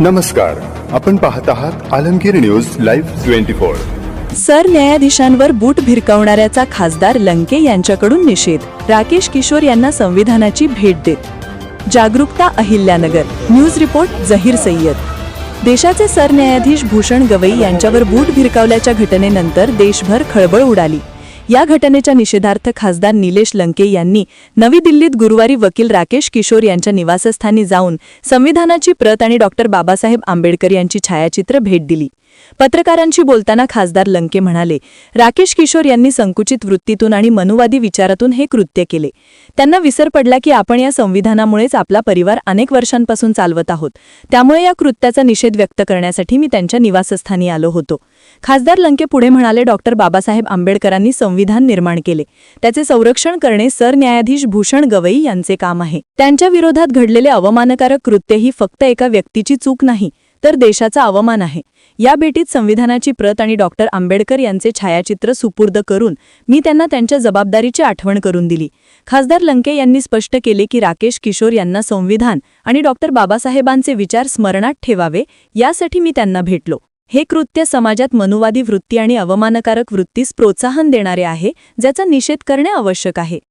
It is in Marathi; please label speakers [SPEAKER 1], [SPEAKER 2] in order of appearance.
[SPEAKER 1] नमस्कार. आपण पाहत आहात Alamgir news live twenty four.
[SPEAKER 2] सरन्यायाधीशांवर boot भिरकावणाऱ्याचा खासदार लंके यांच्याकडून निषेध. राकेश किशोर यांना संविधानाची भेट देत. जागरूकता Ahilyanagar. News report Zaheer Sayyed. देशाचे सरन्यायाधीश भूषण गवई यांच्यावर बूट भिरकावल्याच्या घटनेनंतर देशभर खळबळ उडाली. या घटनेच्या निषेधार्थ खासदार निलेश लंके यांनी नवी दिल्लीत गुरुवारी वकील राकेश किशोर यांच्या निवासस्थानी जाऊन संविधानाची प्रत आणि डॉक्टर बाबासाहेब आंबेडकर यांची छायाचित्र भेट दिली. पत्रकारांशी बोलताना खासदार लंके म्हणाले राकेश किशोर यांनी संकुचित वृत्तीतून आणि मनुवादी विचारातून हे कृत्य केले. त्यांना विसर पडला की आपण या संविधानामुळेच आपला परिवार अनेक वर्षांपासून चालवत आहोत. त्यामुळे या कृत्याचा निषेध व्यक्त करण्यासाठी मी त्यांच्या निवासस्थानी आलो होतो. खासदार लंके पुढे म्हणाले डॉक्टर बाबासाहेब आंबेडकरांनी संविधान निर्माण केले. त्याचे संरक्षण करणे सरन्यायाधीश भूषण गवई यांचे काम आहे. त्यांच्या विरोधात घडलेले अवमानकारक कृत्य ही फक्त एका व्यक्तीची चूक नाही तर देशाचा अवमान आहे. या भेटीत संविधानाची प्रत आणि डॉक्टर आंबेडकर यांचे छायाचित्र सुपूर्द करून मी त्यांना त्यांच्या जबाबदारीची आठवण करून दिली. खासदार लंके यांनी स्पष्ट केले की राकेश किशोर यांना संविधान आणि डॉक्टर बाबासाहेबांचे विचार स्मरणात ठेवावे यासाठी मी त्यांना भेटलो. हे कृत्य समाजात मनुवादी वृत्ती आणि अवमानकारक वृत्तीस प्रोत्साहन देणारे आहे ज्याचा निषेध करणे आवश्यक आहे.